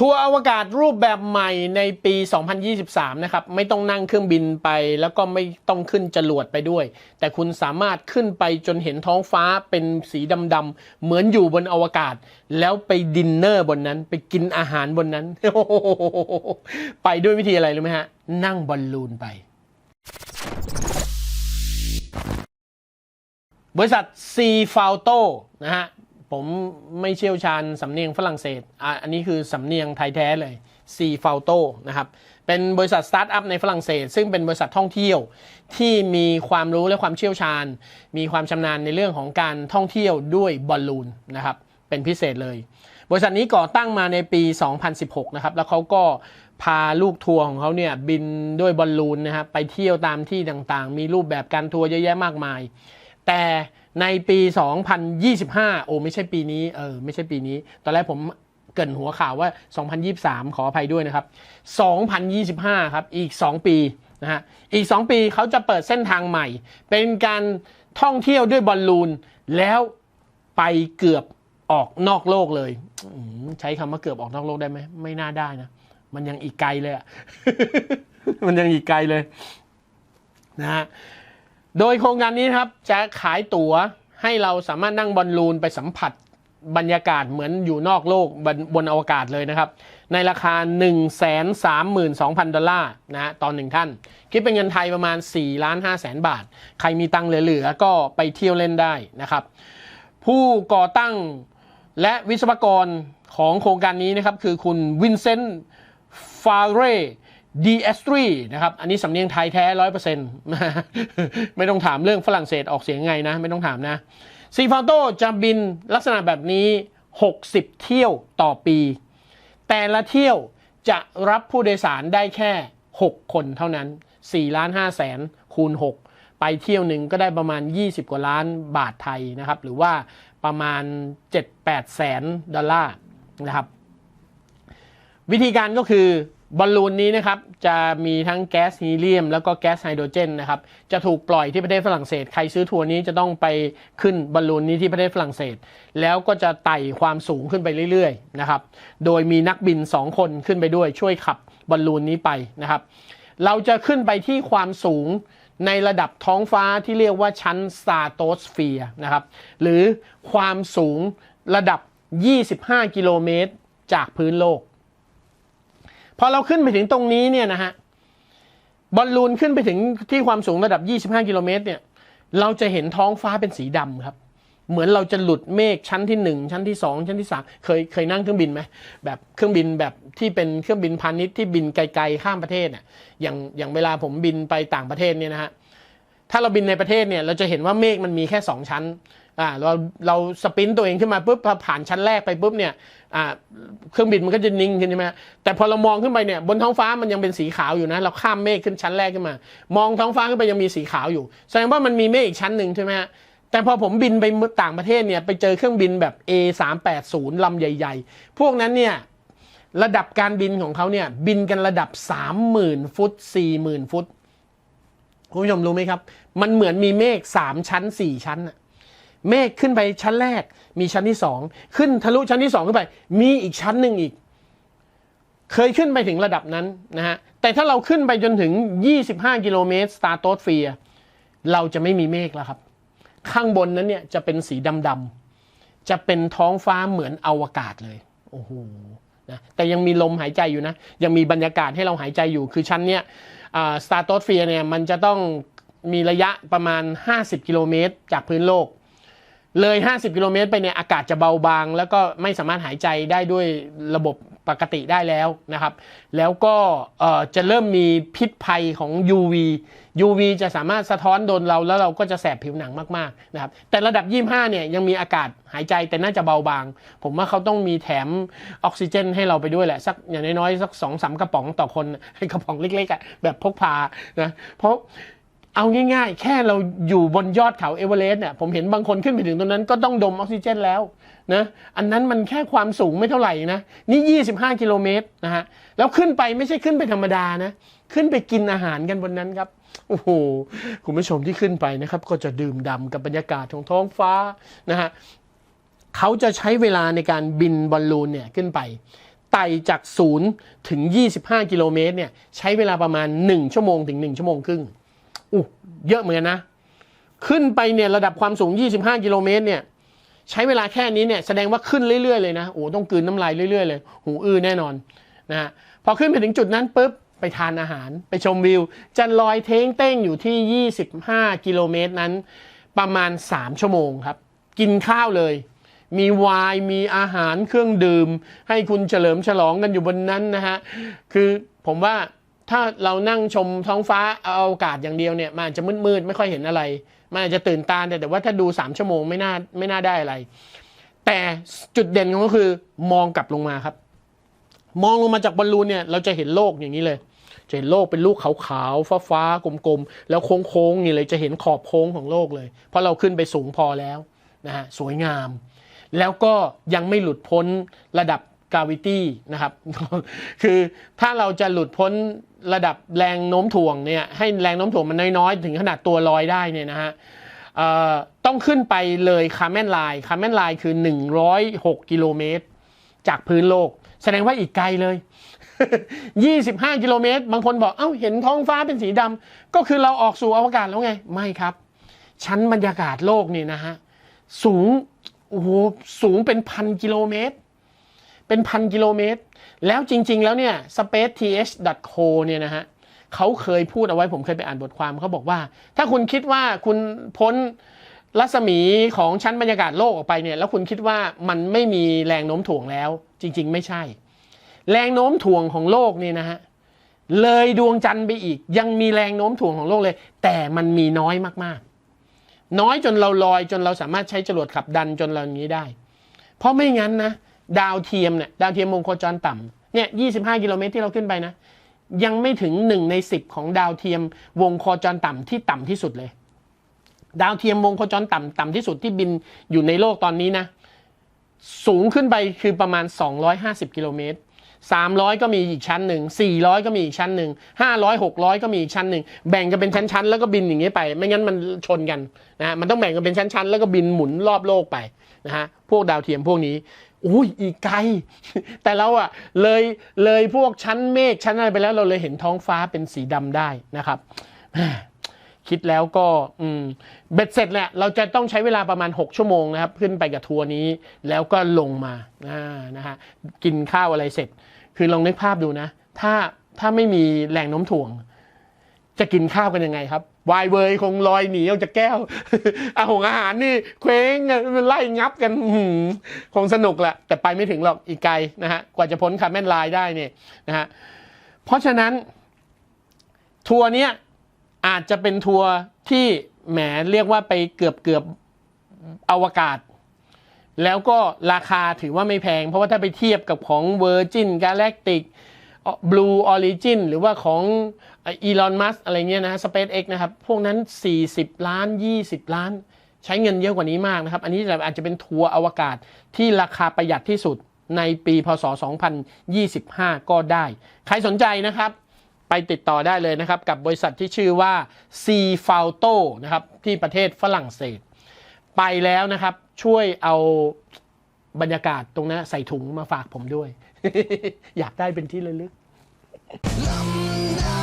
ทัวร์อวกาศรูปแบบใหม่ในปี 2023 นะครับ ไม่ต้องนั่งเครื่องบินไป แล้วก็ไม่ต้องขึ้นจรวดไปด้วย แต่คุณสามารถขึ้นไปจนเห็นท้องฟ้าเป็นสีดำๆเหมือนอยู่บนอวกาศ แล้วไปดินเนอร์บนนั้น ไปกินอาหารบนนั้น ไปด้วยวิธีอะไรรู้ไหมฮะ นั่งบอลลูนไป บริษัทซีฟาวโตนะฮะ ผมไม่เชี่ยวชาญสำเนียงฝรั่งเศสอะอันนี้คือสำเนียงไทยแท้เลยซีฟาวโตนะครับ เป็นบริษัทสตาร์ทอัพในฝรั่งเศส ซึ่งเป็นบริษัทท่องเที่ยวที่มีความรู้และความเชี่ยวชาญ มีความชำนาญในเรื่องของการท่องเที่ยวด้วยบอลลูนนะครับ เป็นพิเศษเลย บริษัทนี้ก่อตั้งมาในปี 2016 นะครับ แล้วเขาก็พาลูกทัวร์ของเขาเนี่ยบินด้วยบอลลูนนะครับไปเที่ยวตามที่ต่างๆ มีรูปแบบการทัวร์เยอะแยะมากมาย แต่ ในปี 2025 โอ้ไม่ใช่ปีนี้เออไม่ใช่ปีนี้ ตอนแรกผมเกินหัวข่าวว่า 2023 ขออภัยด้วยนะครับ 2025 ครับ อีก 2 ปีนะฮะ อีก 2 ปีเขาจะเปิดเส้นทางใหม่ เป็นการท่องเที่ยวด้วยบอลลูน แล้วไปเกือบออกนอกโลกเลย ใช้คำว่าเกือบออกนอกโลกได้ไหม ไม่น่าได้นะ มันยังอีกไกลเลยอะมันยังอีกไกลเลยนะฮะ โดยโครงการนี้ครับจะขายตั๋วให้เราสามารถนั่งบอลลูนไปสัมผัสบรรยากาศเหมือนอยู่นอกโลกบนบนอวกาศเลยนะครับ ในราคา 132,000 ดอลลาร์นะฮะตอนหนึ่งท่าน คิดเป็นเงินไทยประมาณ4ล้าน5แสนบาท ใครมีตังค์เหลือๆ ก็ไปเที่ยวเล่นได้นะครับ ผู้ก่อตั้งและวิศวกรของโครงการนี้นะครับ คือคุณวินเซนต์ฟาเร ดีเอสตรีนะครับ อันนี้สำเนียงไทยแท้ร้อยเปอร์เซ็นต์ไม่ต้องถามเรื่องฝรั่งเศสออกเสียงไงนะ ไม่ต้องถามนะซีฟาโตจะบินลักษณะแบบนี้ 60 เที่ยวต่อปี แต่ละเที่ยวจะรับผู้โดยสารได้แค่ 6 คนเท่านั้น4ล้าน5แสนคูณ 6 ไปเที่ยวหนึ่งก็ได้ประมาณ 20 กว่าล้านบาทไทยนะครับ หรือว่าประมาณ 7-8แสนดอลลาร์นะครับ วิธีการก็คือ บอลลูนนี้นะครับจะมีทั้งแก๊สฮีเลียม แล้วก็แก๊สไฮโดรเจนนะครับจะถูกปล่อยที่ประเทศฝรั่งเศส ใครซื้อทัวร์นี้จะต้องไปขึ้นบอลลูนนี้ที่ประเทศฝรั่งเศส แล้วก็จะไต่ความสูงขึ้นไปเรื่อยๆนะครับโดยมีนักบิน 2 คนขึ้นไปด้วยช่วยขับบอลลูนนี้ไปนะครับเราจะขึ้นไปที่ความสูงในระดับท้องฟ้าที่เรียกว่าชั้นสตาโตสเฟียนะครับหรือความสูงระดับ 25 กิโลเมตรจากพื้นโลก พอเราขึ้นไปถึงตรงนี้เนี่ยนะฮะบอลลูนขึ้นไปถึงที่ความสูงระดับ 25 กิโลเมตรเนี่ย เราจะเห็นท้องฟ้าเป็นสีดำครับ เหมือนเราจะหลุดเมฆชั้นที่ 1 ชั้นที่ 2 ชั้นที่ 3 เคยเคยนั่งเครื่องบินไหมแบบเครื่องบินแบบที่เป็นเครื่องบินพาณิชย์ที่บินไกลๆข้ามประเทศน่ะอย่างอย่างเวลาผมบินไปต่างประเทศเนี่ยนะฮะ ถ้าเราบินในประเทศเนี่ยเราจะเห็นว่าเมฆมันมีแค่ 2 ชั้นอ่าเราเราสปรินต์ตัวเองขึ้นมาปุ๊บพอผ่านชั้นแรกไปปุ๊บเนี่ยอ่าเครื่องบินมันก็จะนิ่งขึ้นใช่ไหมแต่พอเรามองขึ้นไปเนี่ยบนท้องฟ้ามันยังเป็นสีขาวอยู่นะเราข้ามเมฆขึ้นชั้นแรกขึ้นมา มองท้องฟ้าขึ้นไปยังมีสีขาวอยู่ แสดงว่ามันมีเมฆอีกชั้นหนึ่งใช่ไหมฮะแต่พอผมบินไปต่างประเทศเนี่ยไปเจอเครื่องบินแบบ A 3 8 0 ลำใหญ่ ๆ พวกนั้นเนี่ยระดับการบินของเขาเนี่ยบินกันระดับ 30,000 ฟุต 40,000 ฟุต คุณผู้ชมรู้ไหมครับ มันเหมือนมีเมฆ3ชั้น4ชั้นน่ะเมฆขึ้นไปชั้นแรก มีชั้นที่2ขึ้นทะลุชั้นที่2ขึ้นไป มีอีกชั้นหนึ่งอีก เคยขึ้นไปถึงระดับนั้นนะฮะแต่ถ้าเราขึ้นไปจนถึง 25 กิโลเมตรสตาร์โตสเฟียเราจะไม่มีเมฆแล้วครับ ข้างบนนั้นเนี่ยจะเป็นสีดำๆจะเป็นท้องฟ้าเหมือนอวกาศเลยโอ้โหนะแต่ยังมีลมหายใจอยู่นะ ยังมีบรรยากาศให้เราหายใจอยู่ คือชั้นเนี้ย สตาร์โตสเฟียเนี่ยมันจะต้องมีระยะประมาณ 50 กิโลเมตรจากพื้นโลก เลย 50 กิโลเมตรไปเนี่ยอากาศจะเบาบาง แล้วก็ไม่สามารถหายใจได้ด้วยระบบปกติได้แล้วนะครับ แล้วก็จะเริ่มมีพิษภัยของ UV UV จะสามารถสะท้อนโดนเราแล้วเราก็จะแสบผิวหนังมากๆนะครับ แต่ระดับ 25 เนี่ยยังมีอากาศหายใจแต่น่าจะเบาบาง ผมว่าเขาต้องมีแถมออกซิเจนให้เราไปด้วยแหละสักอย่างน้อยๆสัก2อสกระป๋องต่อคนกระป๋องเล็กๆแบบพกพานะเพราะ เอาง่ายๆ แค่เราอยู่บนยอดเขาเอเวอเรสต์เนี่ยผมเห็นบางคนขึ้นไปถึงตรงนั้นก็ต้องดมออกซิเจนแล้วนะอันนั้นมันแค่ความสูงไม่เท่าไหร่นะนี่ 25 กิโลเมตรนะฮะแล้วขึ้นไปไม่ใช่ขึ้นไปธรรมดานะขึ้นไปกินอาหารกันบนนั้นครับโอ้โหคุณผู้ชมที่ขึ้นไปนะครับ ก็จะดื่มด่ำกับบรรยากาศของท้องฟ้านะฮะเขาจะใช้เวลาในการบินบอลลูนเนี่ยขึ้นไปไต่จากศูนย์ถึง 25 กิโลเมตรเนี่ยใช้เวลาประมาณ 1 ชั่วโมงถึง 1 ชั่วโมงครึ่ง อู้เยอะเหมือนนะ ขึ้นไปเนี่ยระดับความสูง 25 กิโลเมตรเนี่ย ใช้เวลาแค่นี้เนี่ยแสดงว่าขึ้นเรื่อยๆเลยนะโอ้ต้องกลืนน้ำลายเรื่อยๆเลยหูอื้อแน่นอนนะฮะพอขึ้นไปถึงจุดนั้นปุ๊บไปทานอาหารไปชมวิว จะลอยเท้งเต้งอยู่ที่ 25 กิโลเมตรนั้น ประมาณ 3 ชั่วโมงครับ กินข้าวเลย มีวน์มีอาหารเครื่องดื่ม ให้คุณเฉลิมฉลองกันอยู่บนนั้นนะฮะคือผมว่า ถ้าเรานั่งชมท้องฟ้าเอาอากาศอย่างเดียวเนี่ยมันอาจจะมืดๆไม่ค่อยเห็นอะไร มันอาจจะตื่นตาแต่แต่ว่าถ้าดู 3 ชั่วโมงไม่น่าไม่น่าได้อะไร แต่จุดเด่นของก็คือมองกลับลงมาครับ มองลงมาจากบอลลูนเนี่ยเราจะเห็นโลกอย่างนี้เลย จะเห็นโลกเป็นลูกขาวๆฟ้าๆกลมๆแล้วโค้งๆนี่เลยจะเห็นขอบโค้งของโลกเลย เพราะเราขึ้นไปสูงพอแล้วนะฮะสวยงาม แล้วก็ยังไม่หลุดพ้นระดับ กาวิตี้นะครับ คือถ้าเราจะหลุดพ้นระดับแรงโน้มถ่วงเนี่ยให้แรงโน้มถ่วงมันน้อยๆ ถึงขนาดตัวลอยได้เนี่ยนะฮะต้องขึ้นไปเลยคาร์แมนไลน์คาร์แมนไลน์คือ 106 กิโลเมตร จากพื้นโลก แสดงว่าอีกไกลเลย 25 กิโลเมตร บางคนบอก เอ้า เห็นท้องฟ้าเป็นสีดำก็คือเราออกสู่อวกาศแล้วไง ไม่ครับ ชั้นบรรยากาศโลกนี่นะฮะ สูง โอ้โห สูงเป็นพันกิโลเมตร เป็นพันกิโลเมตร แล้วจริง ๆ แล้วเนี่ย spaceth.co เนี่ยนะฮะเขาเคยพูดเอาไว้ผมเคยไปอ่านบทความเขาบอกว่า ถ้าคุณคิดว่าคุณพ้นรัศมีของชั้นบรรยากาศโลกออกไปเนี่ยแล้วคุณคิดว่ามันไม่มีแรงโน้มถ่วงแล้ว จริง ๆ ไม่ใช่ แรงโน้มถ่วงของโลกนี่นะฮะเลยดวงจันทร์ไปอีก ยังมีแรงโน้มถ่วงของโลกเลย แต่มันมีน้อยมากๆ น้อยจนเราลอยจนเราสามารถใช้จรวดขับดันจนเราอย่างนี้ได้ เพราะไม่งั้นนะ ดาวเทียมเนี่ยดาวเทียมวงโคจรต่ำเนี่ย25 กิโลเมตรที่เราขึ้นไปนะ ยังไม่ถึง 1 ใน 10 ของดาวเทียมวงโคจรต่ำที่ต่ำที่สุดเลย ดาวเทียมวงโคจรต่ำต่ำที่สุดที่บินอยู่ในโลกตอนนี้นะ สูงขึ้นไปคือประมาณ 250 กิโลเมตร300 ก็มีอีกชั้นหนึ่ง400 ก็มีอีกชั้นหนึ่ง500 600 ก็มีอีกชั้นหนึ่งแบ่งกันเป็นชั้นๆ แล้วก็บินอย่างนี้ไป ไม่งั้นมันชนกันนะฮะมันต้องแบ่งกันเป็นชั้นๆ แล้วก็บินหมุนรอบโลกไปนะฮะพวกดาวเทียมพวกนี้ อุ้ยอีกไกล แต่เราอะเลยเลยพวกชั้นเมฆชั้นอะไรไปแล้วเราเลยเห็นท้องฟ้าเป็นสีดำได้นะครับคิดแล้วก็อืมเบ็ดเสร็จแหละเราจะต้องใช้เวลาประมาณ 6 ชั่วโมงนะครับ ขึ้นไปกับทัวร์นี้แล้วก็ลงมาอ่านะฮะกินข้าวอะไรเสร็จ คือลองนึกภาพดูนะ ถ้าถ้าไม่มีแรงโน้มถ่วง จะกินข้าวกันยังไงครับวายเวยคงลอยหนีออกจากแก้วอาหงอาหารนี่เคว้งไล่งับกันหืคงสนุกแหละแต่ไปไม่ถึงหรอกอีกไกลนะฮะกว่าจะพ้นคาร์แมนไลน์ได้เนี่ยนะฮะเพราะฉะนั้น ทัวร์เนี้ยอาจจะเป็นทัวร์ที่แหมเรียกว่าไปเกือบเกือบอวกาศ แล้วก็ราคาถือว่าไม่แพง เพราะว่าถ้าไปเทียบกับของ Virgin Galactic Blue Origin หรือว่าของอีลอนมัสอะไรเงี้ยนะ SpaceX นะครับ พวกนั้น 40 ล้าน 20 ล้าน ใช้เงินเยอะกว่านี้มากนะครับ อันนี้อาจจะเป็นทัวร์อวกาศที่ราคาประหยัดที่สุดในปีพศ 2025 ก็ได้ ใครสนใจนะครับ ไปติดต่อได้เลยนะครับ กับบริษัทที่ชื่อว่า C f a u t o นะครับ ที่ประเทศฝรั่งเศส ไปแล้วนะครับช่วยเอาบรรยากาศตรงนั้นใส่ถุงมาฝากผมด้วย อยากได้เป็นที่ระลึก London.